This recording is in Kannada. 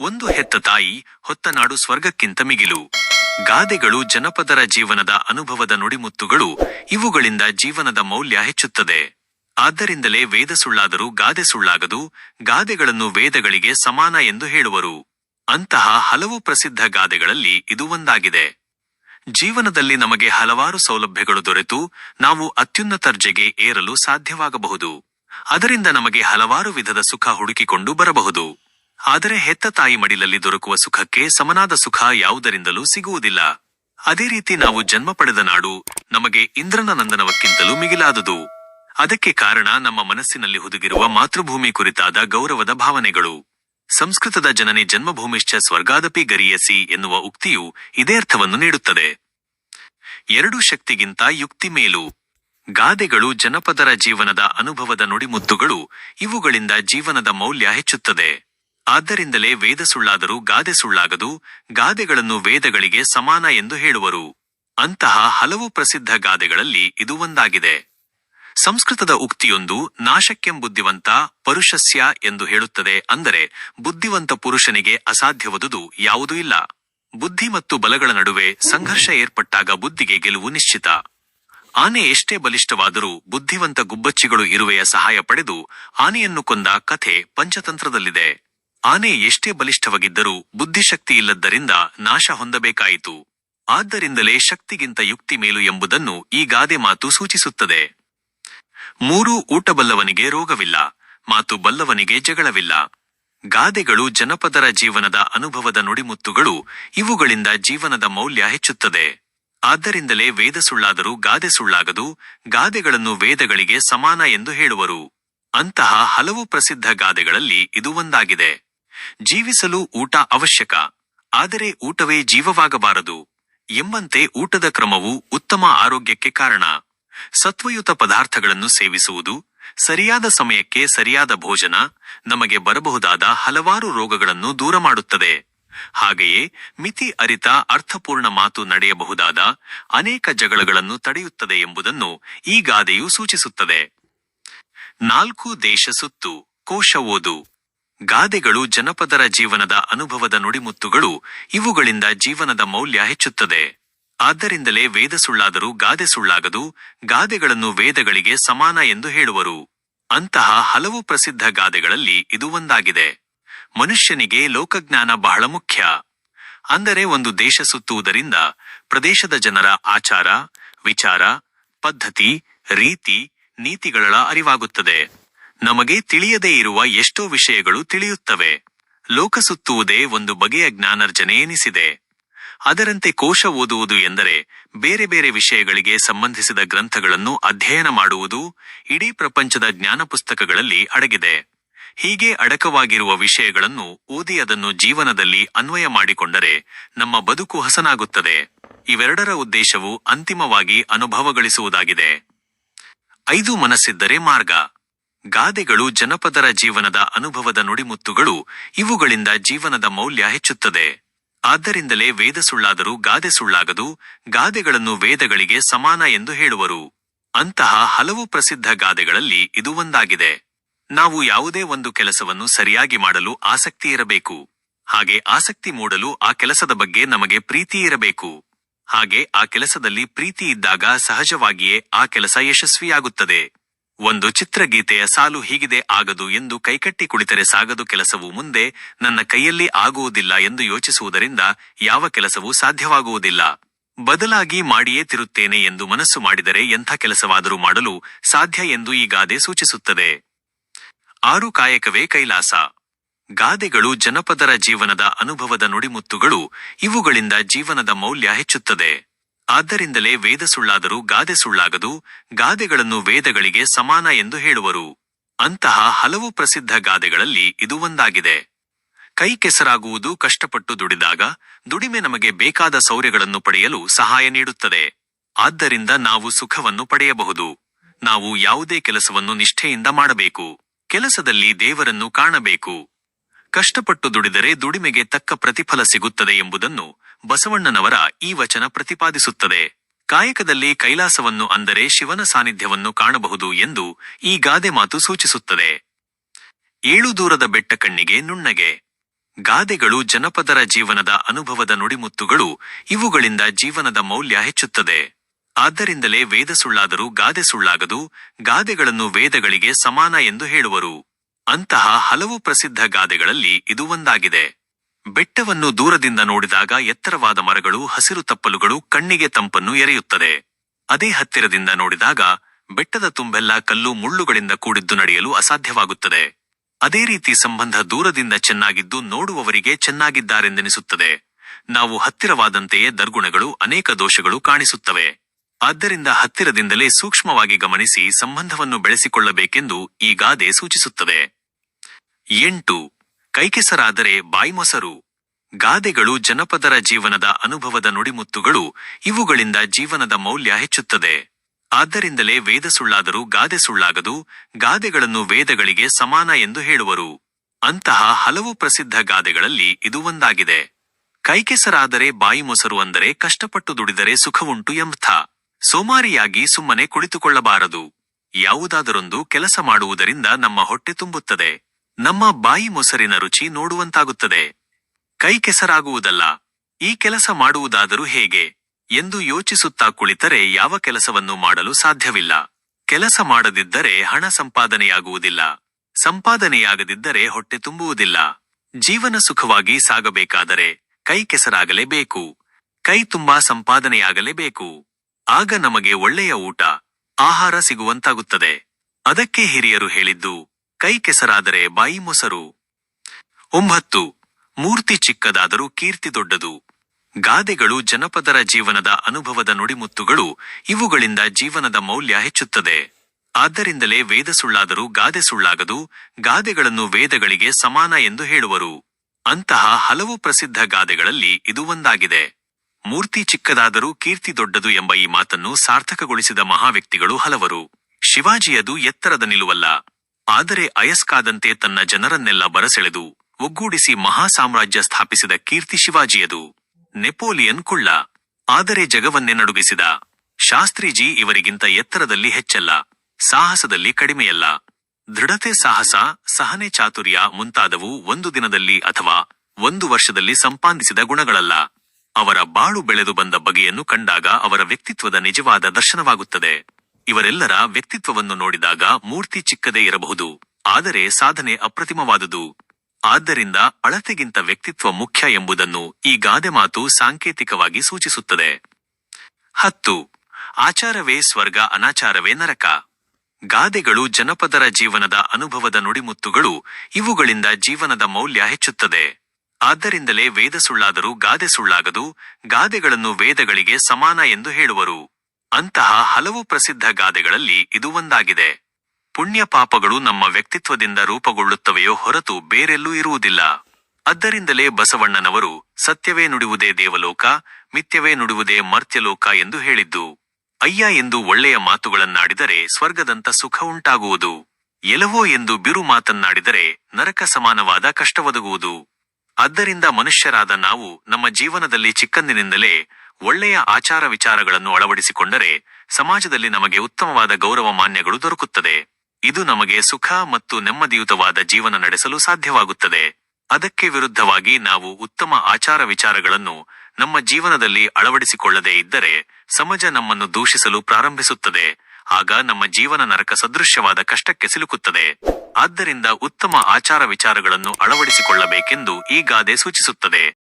ಒಂದು ಹೆತ್ತ ತಾಯಿ ಹೊತ್ತ ನಾಡು ಸ್ವರ್ಗಕ್ಕಿಂತ ಮಿಗಿಲು. ಗಾದೆಗಳು ಜನಪದರ ಜೀವನದ ಅನುಭವದ ನುಡಿಮುತ್ತುಗಳು ಇವುಗಳಿಂದ ಜೀವನದ ಮೌಲ್ಯ ಹೆಚ್ಚುತ್ತದೆ. ಆದ್ದರಿಂದಲೇ ವೇದ ಸುಳ್ಳಾದರೂ ಗಾದೆ ಸುಳ್ಳಾಗದು, ಗಾದೆಗಳನ್ನು ವೇದಗಳಿಗೆ ಸಮಾನ ಎಂದು ಹೇಳುವರು. ಅಂತಹ ಹಲವು ಪ್ರಸಿದ್ಧ ಗಾದೆಗಳಲ್ಲಿ ಇದು ಒಂದಾಗಿದೆ. ಜೀವನದಲ್ಲಿ ನಮಗೆ ಹಲವಾರು ಸೌಲಭ್ಯಗಳು ದೊರೆತು ನಾವು ಅತ್ಯುನ್ನತರ್ಜೆಗೆ ಏರಲು ಸಾಧ್ಯವಾಗಬಹುದು. ಅದರಿಂದ ನಮಗೆ ಹಲವಾರು ವಿಧದ ಸುಖ ಹುಡುಕಿಕೊಂಡು ಬರಬಹುದು. ಆದರೆ ಹೆತ್ತ ತಾಯಿ ಮಡಿಲಲ್ಲಿ ದೊರಕುವ ಸುಖಕ್ಕೆ ಸಮನಾದ ಸುಖ ಯಾವುದರಿಂದಲೂ ಸಿಗುವುದಿಲ್ಲ. ಅದೇ ರೀತಿ ನಾವು ಜನ್ಮ ಪಡೆದ ನಾಡು ನಮಗೆ ಇಂದ್ರನ ನಂದನವಕ್ಕಿಂತಲೂ ಮಿಗಿಲಾದುದು. ಅದಕ್ಕೆ ಕಾರಣ ನಮ್ಮ ಮನಸ್ಸಿನಲ್ಲಿ ಹುದುಗಿರುವ ಮಾತೃಭೂಮಿ ಕುರಿತಾದ ಗೌರವದ ಭಾವನೆಗಳು. ಸಂಸ್ಕೃತದ ಜನನಿ ಜನ್ಮಭೂಮಿಶ್ಚ ಸ್ವರ್ಗಾದಪಿ ಗರಿಯಸಿ ಎನ್ನುವ ಉಕ್ತಿಯು ಇದೇ ಅರ್ಥವನ್ನು ನೀಡುತ್ತದೆ. ಎರಡು ಶಕ್ತಿಗಿಂತ ಯುಕ್ತಿ ಮೇಲು. ಗಾದೆಗಳು ಜನಪದರ ಜೀವನದ ಅನುಭವದ ನುಡಿಮುತ್ತುಗಳು ಇವುಗಳಿಂದ ಜೀವನದ ಮೌಲ್ಯ ಹೆಚ್ಚುತ್ತದೆ. ಆದ್ದರಿಂದಲೇ ವೇದ ಸುಳ್ಳಾದರೂ ಗಾದೆ ಸುಳ್ಳಾಗದು, ಗಾದೆಗಳನ್ನು ವೇದಗಳಿಗೆ ಸಮಾನ ಎಂದು ಹೇಳುವರು. ಅಂತಹ ಹಲವು ಪ್ರಸಿದ್ಧ ಗಾದೆಗಳಲ್ಲಿ ಇದು ಒಂದಾಗಿದೆ. ಸಂಸ್ಕೃತದ ಉಕ್ತಿಯೊಂದು ನಾಶಕ್ಕೆಂಬುದ್ಧಿವಂತ ಪರುಷಸ್ಯ ಎಂದು ಹೇಳುತ್ತದೆ ಅಂದರೆ ಬುದ್ಧಿವಂತ ಪುರುಷನಿಗೆ ಅಸಾಧ್ಯವದುದು ಯಾವುದೂ ಇಲ್ಲ. ಬುದ್ಧಿ ಮತ್ತು ಬಲಗಳ ನಡುವೆ ಸಂಘರ್ಷ ಏರ್ಪಟ್ಟಾಗ ಬುದ್ಧಿಗೆ ಗೆಲುವು ನಿಶ್ಚಿತ. ಆನೆ ಎಷ್ಟೇ ಬಲಿಷ್ಠವಾದರೂ ಬುದ್ಧಿವಂತ ಗುಬ್ಬಚ್ಚಿಗಳು ಇರುವೆಯ ಸಹಾಯ ಪಡೆದು ಆನೆಯನ್ನು ಕೊಂದ ಕಥೆ ಪಂಚತಂತ್ರದಲ್ಲಿದೆ. ಆನೆ ಎಷ್ಟೇ ಬಲಿಷ್ಠವಾಗಿದ್ದರೂ ಬುದ್ಧಿಶಕ್ತಿ ಇಲ್ಲದ್ದರಿಂದ ನಾಶ ಹೊಂದಬೇಕಾಯಿತು. ಆದ್ದರಿಂದಲೇ ಶಕ್ತಿಗಿಂತ ಯುಕ್ತಿ ಮೇಲು ಎಂಬುದನ್ನು ಈ ಗಾದೆ ಮಾತು ಸೂಚಿಸುತ್ತದೆ. ಮೂರು ಊಟಬಲ್ಲವನಿಗೆ ರೋಗವಿಲ್ಲ, ಮಾತು ಬಲ್ಲವನಿಗೆ ಜಗಳವಿಲ್ಲ. ಗಾದೆಗಳು ಜನಪದರ ಜೀವನದ ಅನುಭವದ ನುಡಿಮುತ್ತುಗಳು, ಇವುಗಳಿಂದ ಜೀವನದ ಮೌಲ್ಯ ಹೆಚ್ಚುತ್ತದೆ. ಆದ್ದರಿಂದಲೇ ವೇದ ಸುಳ್ಳಾದರೂ ಗಾದೆ ಸುಳ್ಳಾಗದು, ಗಾದೆಗಳನ್ನು ವೇದಗಳಿಗೆ ಸಮಾನ ಎಂದು ಹೇಳುವರು. ಅಂತಹ ಹಲವು ಪ್ರಸಿದ್ಧ ಗಾದೆಗಳಲ್ಲಿ ಇದು ಒಂದಾಗಿದೆ. ಜೀವಿಸಲು ಊಟ ಅವಶ್ಯಕ. ಆದರೆ ಊಟವೇ ಜೀವವಾಗಬಾರದು. ಎಂಬಂತೆ ಊಟದ ಕ್ರಮವು ಉತ್ತಮ ಆರೋಗ್ಯಕ್ಕೆ ಕಾರಣ. ಸತ್ವಯುತ ಪದಾರ್ಥಗಳನ್ನು ಸೇವಿಸುವುದು, ಸರಿಯಾದ ಸಮಯಕ್ಕೆ ಸರಿಯಾದ ಭೋಜನ, ನಮಗೆ ಬರಬಹುದಾದ ಹಲವಾರು ರೋಗಗಳನ್ನು ದೂರ ಮಾಡುತ್ತದೆ. ಹಾಗೆಯೇ ಮಿತಿ ಅರಿತ ಅರ್ಥಪೂರ್ಣ ಮಾತು ನಡೆಯಬಹುದಾದ ಅನೇಕ ಜಗಳಗಳನ್ನು ತಡೆಯುತ್ತದೆ ಎಂಬುದನ್ನು ಈ ಗಾದೆಯು ಸೂಚಿಸುತ್ತದೆ. ನಾಲ್ಕು ದೇಶ ಸುತ್ತು, ಕೋಶ ಓದು. ಗಾದೆಗಳು ಜನಪದರ ಜೀವನದ ಅನುಭವದ ನುಡಿಮುತ್ತುಗಳು ಇವುಗಳಿಂದ ಜೀವನದ ಮೌಲ್ಯ ಹೆಚ್ಚುತ್ತದೆ. ಆದ್ದರಿಂದಲೇ ವೇದ ಸುಳ್ಳಾದರೂ ಗಾದೆ ಸುಳ್ಳಾಗದು, ಗಾದೆಗಳನ್ನು ವೇದಗಳಿಗೆ ಸಮಾನ ಎಂದು ಹೇಳುವರು. ಅಂತಹ ಹಲವು ಪ್ರಸಿದ್ಧ ಗಾದೆಗಳಲ್ಲಿ ಇದು ಒಂದಾಗಿದೆ. ಮನುಷ್ಯನಿಗೆ ಲೋಕಜ್ಞಾನ ಬಹಳ ಮುಖ್ಯ. ಅಂದರೆ ಒಂದು ದೇಶ ಸುತ್ತುವುದರಿಂದ ಪ್ರದೇಶದ ಜನರ ಆಚಾರ, ವಿಚಾರ, ಪದ್ಧತಿ, ರೀತಿ ನೀತಿಗಳ ಅರಿವಾಗುತ್ತದೆ. ನಮಗೆ ತಿಳಿಯದೇ ಇರುವ ಎಷ್ಟೋ ವಿಷಯಗಳು ತಿಳಿಯುತ್ತವೆ. ಲೋಕ ಸುತ್ತುವುದೇ ಒಂದು ಬಗೆಯ ಜ್ಞಾನಾರ್ಜನೆ ಎನಿಸಿದೆ. ಅದರಂತೆ ಕೋಶ ಓದುವುದು ಎಂದರೆ ಬೇರೆ ಬೇರೆ ವಿಷಯಗಳಿಗೆ ಸಂಬಂಧಿಸಿದ ಗ್ರಂಥಗಳನ್ನು ಅಧ್ಯಯನ ಮಾಡುವುದು ಇಡೀ ಪ್ರಪಂಚದ ಜ್ಞಾನ ಪುಸ್ತಕಗಳಲ್ಲಿ ಅಡಗಿದೆ. ಹೀಗೆ ಅಡಕವಾಗಿರುವ ವಿಷಯಗಳನ್ನು ಓದಿ ಅದನ್ನು ಜೀವನದಲ್ಲಿ ಅನ್ವಯ ಮಾಡಿಕೊಂಡರೆ ನಮ್ಮ ಬದುಕು ಹಸನಾಗುತ್ತದೆ. ಇವೆರಡರ ಉದ್ದೇಶವು ಅಂತಿಮವಾಗಿ ಅನುಭವಗಳಿಸುವುದಾಗಿದೆ. ಐದು ಮನಸ್ಸಿದ್ದರೆ ಮಾರ್ಗ. ಗಾದೆಗಳು ಜನಪದರ ಜೀವನದ ಅನುಭವದ ನುಡಿಮುತ್ತುಗಳು ಇವುಗಳಿಂದ ಜೀವನದ ಮೌಲ್ಯ ಹೆಚ್ಚುತ್ತದೆ. ಆದ್ದರಿಂದಲೇ ವೇದ ಸುಳ್ಳಾದರೂ ಗಾದೆ ಸುಳ್ಳಾಗದು, ಗಾದೆಗಳನ್ನು ವೇದಗಳಿಗೆ ಸಮಾನ ಎಂದು ಹೇಳುವರು. ಅಂತಹ ಹಲವು ಪ್ರಸಿದ್ಧ ಗಾದೆಗಳಲ್ಲಿ ಇದು ಒಂದಾಗಿದೆ. ನಾವು ಯಾವುದೇ ಒಂದು ಕೆಲಸವನ್ನು ಸರಿಯಾಗಿ ಮಾಡಲು ಆಸಕ್ತಿ ಇರಬೇಕು. ಹಾಗೆ ಆಸಕ್ತಿ ಮೂಡಲು ಆ ಕೆಲಸದ ಬಗ್ಗೆ ನಮಗೆ ಪ್ರೀತಿ ಇರಬೇಕು. ಹಾಗೆ ಆ ಕೆಲಸದಲ್ಲಿ ಪ್ರೀತಿ ಇದ್ದಾಗ ಸಹಜವಾಗಿಯೇ ಆ ಕೆಲಸ ಯಶಸ್ವಿಯಾಗುತ್ತದೆ. ಒಂದು ಚಿತ್ರಗೀತೆಯ ಸಾಲು ಹೀಗಿದೆ ಆಗದು ಎಂದು ಕೈಕಟ್ಟಿ ಕುಳಿತರೆ ಸಾಗದು ಕೆಲಸವು ಮುಂದೆ ನನ್ನ ಕೈಯಲ್ಲಿ ಆಗುವುದಿಲ್ಲ ಎಂದು ಯೋಚಿಸುವುದರಿಂದ ಯಾವ ಕೆಲಸವೂ ಸಾಧ್ಯವಾಗುವುದಿಲ್ಲ. ಬದಲಾಗಿ ಮಾಡಿಯೇ ತಿರುತ್ತೇನೆ ಎಂದು ಮನಸ್ಸು ಮಾಡಿದರೆ ಎಂಥ ಕೆಲಸವಾದರೂ ಮಾಡಲು ಸಾಧ್ಯ ಎಂದು ಈ ಗಾದೆ ಸೂಚಿಸುತ್ತದೆ. ಆರು ಕಾಯಕವೇ ಕೈಲಾಸ. ಗಾದೆಗಳು ಜನಪದರ ಜೀವನದ ಅನುಭವದ ನುಡಿಮುತ್ತುಗಳು, ಇವುಗಳಿಂದ ಜೀವನದ ಮೌಲ್ಯ ಹೆಚ್ಚುತ್ತದೆ. ಆದ್ದರಿಂದಲೇ ವೇದ ಸುಳ್ಳಾದರೂ ಗಾದೆ ಸುಳ್ಳಾಗದು, ಗಾದೆಗಳನ್ನು ವೇದಗಳಿಗೆ ಸಮಾನ ಎಂದು ಹೇಳುವರು. ಅಂತಹ ಹಲವು ಪ್ರಸಿದ್ಧ ಗಾದೆಗಳಲ್ಲಿ ಇದು ಒಂದಾಗಿದೆ. ಕೈ ಕೆಸರಾಗುವುದು ಕಷ್ಟಪಟ್ಟು ದುಡಿದಾಗ, ದುಡಿಮೆ ನಮಗೆ ಬೇಕಾದ ಸೌರ್ಯಗಳನ್ನು ಪಡೆಯಲು ಸಹಾಯ ನೀಡುತ್ತದೆ. ಆದ್ದರಿಂದ ನಾವು ಸುಖವನ್ನು ಪಡೆಯಬಹುದು. ನಾವು ಯಾವುದೇ ಕೆಲಸವನ್ನು ನಿಷ್ಠೆಯಿಂದ ಮಾಡಬೇಕು. ಕೆಲಸದಲ್ಲಿ ದೇವರನ್ನು ಕಾಣಬೇಕು. ಕಷ್ಟಪಟ್ಟು ದುಡಿದರೆ ದುಡಿಮೆಗೆ ತಕ್ಕ ಪ್ರತಿಫಲ ಸಿಗುತ್ತದೆ ಎಂಬುದನ್ನು ಬಸವಣ್ಣನವರ ಈ ವಚನ ಪ್ರತಿಪಾದಿಸುತ್ತದೆ. ಕಾಯಕದಲ್ಲಿ ಕೈಲಾಸವನ್ನು ಅಂದರೆ ಶಿವನ ಸಾನ್ನಿಧ್ಯವನ್ನು ಕಾಣಬಹುದು ಎಂದು ಈ ಗಾದೆ ಮಾತು ಸೂಚಿಸುತ್ತದೆ. ಏಳು ದೂರದ ಬೆಟ್ಟ ಕಣ್ಣಿಗೆ ನುಣ್ಣಗೆ. ಗಾದೆಗಳು ಜನಪದರ ಜೀವನದ ಅನುಭವದ ನುಡಿಮುತ್ತುಗಳು, ಇವುಗಳಿಂದ ಜೀವನದ ಮೌಲ್ಯ ಹೆಚ್ಚುತ್ತದೆ. ಆದ್ದರಿಂದಲೇ ವೇದ ಸುಳ್ಳಾದರೂ ಗಾದೆ ಸುಳ್ಳಾಗದು, ಗಾದೆಗಳನ್ನು ವೇದಗಳಿಗೆ ಸಮಾನ ಎಂದು ಹೇಳುವರು. ಅಂತಹ ಹಲವು ಪ್ರಸಿದ್ಧ ಗಾದೆಗಳಲ್ಲಿ ಇದು ಒಂದಾಗಿದೆ. ಬೆಟ್ಟವನ್ನು ದೂರದಿಂದ ನೋಡಿದಾಗ ಎತ್ತರವಾದ ಮರಗಳು, ಹಸಿರು ತಪ್ಪಲುಗಳು ಕಣ್ಣಿಗೆ ತಂಪನ್ನು ಎರೆಯುತ್ತದೆ. ಅದೇ ಹತ್ತಿರದಿಂದ ನೋಡಿದಾಗ ಬೆಟ್ಟದ ತುಂಬೆಲ್ಲ ಕಲ್ಲು ಮುಳ್ಳುಗಳಿಂದ ಕೂಡಿದ್ದು ನಡೆಯಲು ಅಸಾಧ್ಯವಾಗುತ್ತದೆ. ಅದೇ ರೀತಿ ಸಂಬಂಧ ದೂರದಿಂದ ಚೆನ್ನಾಗಿದ್ದು ನೋಡುವವರಿಗೆ ಚೆನ್ನಾಗಿದ್ದಾರೆಂದೆನಿಸುತ್ತದೆ. ನಾವು ಹತ್ತಿರವಾದಂತೆಯೇ ದರ್ಗುಣಗಳು, ಅನೇಕ ದೋಷಗಳು ಕಾಣಿಸುತ್ತವೆ. ಆದ್ದರಿಂದ ಹತ್ತಿರದಿಂದಲೇ ಸೂಕ್ಷ್ಮವಾಗಿ ಗಮನಿಸಿ ಸಂಬಂಧವನ್ನು ಬೆಳೆಸಿಕೊಳ್ಳಬೇಕೆಂದು ಈ ಗಾದೆ ಸೂಚಿಸುತ್ತದೆ. ಎಂಟು ಕೈಕೆಸರಾದರೆ ಬಾಯ್ಮೊಸರು. ಗಾದೆಗಳು ಜನಪದರ ಜೀವನದ ಅನುಭವದ ನುಡಿಮುತ್ತುಗಳು, ಇವುಗಳಿಂದ ಜೀವನದ ಮೌಲ್ಯ ಹೆಚ್ಚುತ್ತದೆ. ಆದ್ದರಿಂದಲೇ ವೇದ ಸುಳ್ಳಾದರೂ ಗಾದೆ ಸುಳ್ಳಾಗದು, ಗಾದೆಗಳನ್ನು ವೇದಗಳಿಗೆ ಸಮಾನ ಎಂದು ಹೇಳುವರು. ಅಂತಹ ಹಲವು ಪ್ರಸಿದ್ಧ ಗಾದೆಗಳಲ್ಲಿ ಇದು ಒಂದಾಗಿದೆ. ಕೈಕೆಸರಾದರೆ ಬಾಯಿ ಮೊಸರು ಅಂದರೆ ಕಷ್ಟಪಟ್ಟು ದುಡಿದರೆ ಸುಖವುಂಟು ಎಂಥ. ಸೋಮಾರಿಯಾಗಿ ಸುಮ್ಮನೆ ಕುಳಿತುಕೊಳ್ಳಬಾರದು. ಯಾವುದಾದರೊಂದು ಕೆಲಸ ಮಾಡುವುದರಿಂದ ನಮ್ಮ ಹೊಟ್ಟೆ ತುಂಬುತ್ತದೆ. ನಮ್ಮ ಬಾಯಿ ಮೊಸರಿನ ರುಚಿ ನೋಡುವಂತಾಗುತ್ತದೆ. ಕೈ ಕೆಸರಾಗುವುದಲ್ಲ, ಈ ಕೆಲಸ ಮಾಡುವುದಾದರೂ ಹೇಗೆ ಎಂದು ಯೋಚಿಸುತ್ತಾ ಕುಳಿತರೆ ಯಾವ ಕೆಲಸವನ್ನು ಮಾಡಲು ಸಾಧ್ಯವಿಲ್ಲ. ಕೆಲಸ ಮಾಡದಿದ್ದರೆ ಹಣ ಸಂಪಾದನೆಯಾಗುವುದಿಲ್ಲ. ಸಂಪಾದನೆಯಾಗದಿದ್ದರೆ ಹೊಟ್ಟೆ ತುಂಬುವುದಿಲ್ಲ. ಜೀವನ ಸುಖವಾಗಿ ಸಾಗಬೇಕಾದರೆ ಕೈ ಕೆಸರಾಗಲೇಬೇಕು. ಕೈ ತುಂಬಾ ಸಂಪಾದನೆಯಾಗಲೇಬೇಕು. ಆಗ ನಮಗೆ ಒಳ್ಳೆಯ ಊಟ, ಆಹಾರ ಸಿಗುವಂತಾಗುತ್ತದೆ. ಅದಕ್ಕೆ ಹಿರಿಯರು ಹೇಳಿದ್ದು ಕೈ ಕೆಸರಾದರೆ ಬಾಯಿ ಮೊಸರು. ಒಂಬತ್ತು, ಮೂರ್ತಿ ಚಿಕ್ಕದಾದರೂ ಕೀರ್ತಿ ದೊಡ್ಡದು. ಗಾದೆಗಳು ಜನಪದರ ಜೀವನದ ಅನುಭವದ ನುಡಿಮುತ್ತುಗಳು, ಇವುಗಳಿಂದ ಜೀವನದ ಮೌಲ್ಯ ಹೆಚ್ಚುತ್ತದೆ. ಆದ್ದರಿಂದಲೇ ವೇದ ಸುಳ್ಳಾದರೂ ಗಾದೆ ಸುಳ್ಳಾಗದು, ಗಾದೆಗಳನ್ನು ವೇದಗಳಿಗೆ ಸಮಾನ ಎಂದು ಹೇಳುವರು. ಅಂತಹ ಹಲವು ಪ್ರಸಿದ್ಧ ಗಾದೆಗಳಲ್ಲಿ ಇದು ಒಂದಾಗಿದೆ. ಮೂರ್ತಿ ಚಿಕ್ಕದಾದರೂ ಕೀರ್ತಿ ದೊಡ್ಡದು ಎಂಬ ಈ ಮಾತನ್ನು ಸಾರ್ಥಕಗೊಳಿಸಿದ ಮಹಾವ್ಯಕ್ತಿಗಳು ಹಲವರು. ಶಿವಾಜಿಯದು ಎತ್ತರದ ನಿಲುವಲ್ಲ. ಆದರೆ ಅಯಸ್ಕಾದಂತೆ ತನ್ನ ಜನರನ್ನೆಲ್ಲ ಬರಸೆಳೆದು ಒಗ್ಗೂಡಿಸಿ ಮಹಾ ಸಾಮ್ರಾಜ್ಯ ಸ್ಥಾಪಿಸಿದ ಕೀರ್ತಿ ಶಿವಾಜಿಯದು. ನೆಪೋಲಿಯನ್ ಕುಳ್ಳ. ಆದರೆ ಜಗವನ್ನೇ ನಡುಗಿಸಿದ. ಶಾಸ್ತ್ರೀಜಿ ಇವರಿಗಿಂತ ಎತ್ತರದಲ್ಲಿ ಹೆಚ್ಚಲ್ಲ. ಸಾಹಸದಲ್ಲಿ ಕಡಿಮೆಯಲ್ಲ. ದೃಢತೆ, ಸಾಹಸ, ಸಹನೆ, ಚಾತುರ್ಯ ಮುಂತಾದವು ಒಂದು ದಿನದಲ್ಲಿ ಅಥವಾ ಒಂದು ವರ್ಷದಲ್ಲಿ ಸಂಪಾದಿಸಿದ ಗುಣಗಳಲ್ಲ. ಅವರ ಬಾಳು ಬೆಳೆದು ಬಂದ ಬಗೆಯನ್ನು ಕಂಡಾಗ ಅವರ ವ್ಯಕ್ತಿತ್ವದ ನಿಜವಾದ ದರ್ಶನವಾಗುತ್ತದೆ. ಇವರೆಲ್ಲರ ವ್ಯಕ್ತಿತ್ವವನ್ನು ನೋಡಿದಾಗ ಮೂರ್ತಿ ಚಿಕ್ಕದೇ ಇರಬಹುದು, ಆದರೆ ಸಾಧನೆ ಅಪ್ರತಿಮವಾದುದು. ಆದ್ದರಿಂದ ಅಳತೆಗಿಂತ ವ್ಯಕ್ತಿತ್ವ ಮುಖ್ಯ ಎಂಬುದನ್ನು ಈ ಗಾದೆ ಮಾತು ಸಾಂಕೇತಿಕವಾಗಿ ಸೂಚಿಸುತ್ತದೆ. ಹತ್ತು, ಆಚಾರವೇ ಸ್ವರ್ಗ, ಅನಾಚಾರವೇ ನರಕ. ಗಾದೆಗಳು ಜನಪದರ ಜೀವನದ ಅನುಭವದ ನುಡಿಮುತ್ತುಗಳು, ಇವುಗಳಿಂದ ಜೀವನದ ಮೌಲ್ಯ ಹೆಚ್ಚುತ್ತದೆ. ಆದ್ದರಿಂದಲೇ ವೇದ ಸುಳ್ಳಾದರೂ ಗಾದೆ ಸುಳ್ಳಾಗದು, ಗಾದೆಗಳನ್ನು ವೇದಗಳಿಗೆ ಸಮಾನ ಎಂದು ಹೇಳುವರು. ಅಂತಹ ಹಲವು ಪ್ರಸಿದ್ಧ ಗಾದೆಗಳಲ್ಲಿ ಇದು ಒಂದಾಗಿದೆ. ಪುಣ್ಯ ಪಾಪಗಳು ನಮ್ಮ ವ್ಯಕ್ತಿತ್ವದಿಂದ ರೂಪುಗೊಳ್ಳುತ್ತವೆಯೋ ಹೊರತು ಬೇರೆಲ್ಲೂ ಇರುವುದಿಲ್ಲ. ಅದ್ದರಿಂದಲೇ ಬಸವಣ್ಣನವರು, ಸತ್ಯವೇ ನುಡಿಯುವುದೇ ದೇವಲೋಕ, ಮಿಥ್ಯವೇ ನುಡಿಯುವುದೇ ಮರ್ತ್ಯಲೋಕ ಎಂದು ಹೇಳಿದ್ದು. ಅಯ್ಯ ಎಂದು ಒಳ್ಳೆಯ ಮಾತುಗಳನ್ನಾಡಿದರೆ ಸ್ವರ್ಗದಂತ ಸುಖ ಉಂಟಾಗುವುದು. ಎಲವೋ ಎಂದು ಬಿರು ಮಾತನ್ನಾಡಿದರೆ ನರಕ ಸಮಾನವಾದ ಕಷ್ಟವೊದಗುವುದು ಆದ್ದರಿಂದ ಮನುಷ್ಯರಾದ ನಾವು ನಮ್ಮ ಜೀವನದಲ್ಲಿ ಚಿಕ್ಕಂದಿನಿಂದಲೇ ಒಳ್ಳೆಯ ಆಚಾರ ವಿಚಾರಗಳನ್ನು ಅಳವಡಿಸಿಕೊಂಡರೆ ಸಮಾಜದಲ್ಲಿ ನಮಗೆ ಉತ್ತಮವಾದ ಗೌರವ ಮಾನ್ಯಗಳು ದೊರಕುತ್ತದೆ. ಇದು ನಮಗೆ ಸುಖ ಮತ್ತು ನೆಮ್ಮದಿಯುತವಾದ ಜೀವನ ನಡೆಸಲು ಸಾಧ್ಯವಾಗುತ್ತದೆ. ಅದಕ್ಕೆ ವಿರುದ್ಧವಾಗಿ ನಾವು ಉತ್ತಮ ಆಚಾರ ವಿಚಾರಗಳನ್ನು ನಮ್ಮ ಜೀವನದಲ್ಲಿ ಅಳವಡಿಸಿಕೊಳ್ಳದೇ ಇದ್ದರೆ ಸಮಾಜ ನಮ್ಮನ್ನು ದೂಷಿಸಲು ಪ್ರಾರಂಭಿಸುತ್ತದೆ. ಆಗ ನಮ್ಮ ಜೀವನ ನರಕ ಸದೃಶ್ಯವಾದ ಕಷ್ಟಕ್ಕೆ ಸಿಲುಕುತ್ತದೆ. ಆದ್ದರಿಂದ ಉತ್ತಮ ಆಚಾರ ವಿಚಾರಗಳನ್ನು ಅಳವಡಿಸಿಕೊಳ್ಳಬೇಕೆಂದು ಈ ಗಾದೆ ಸೂಚಿಸುತ್ತದೆ.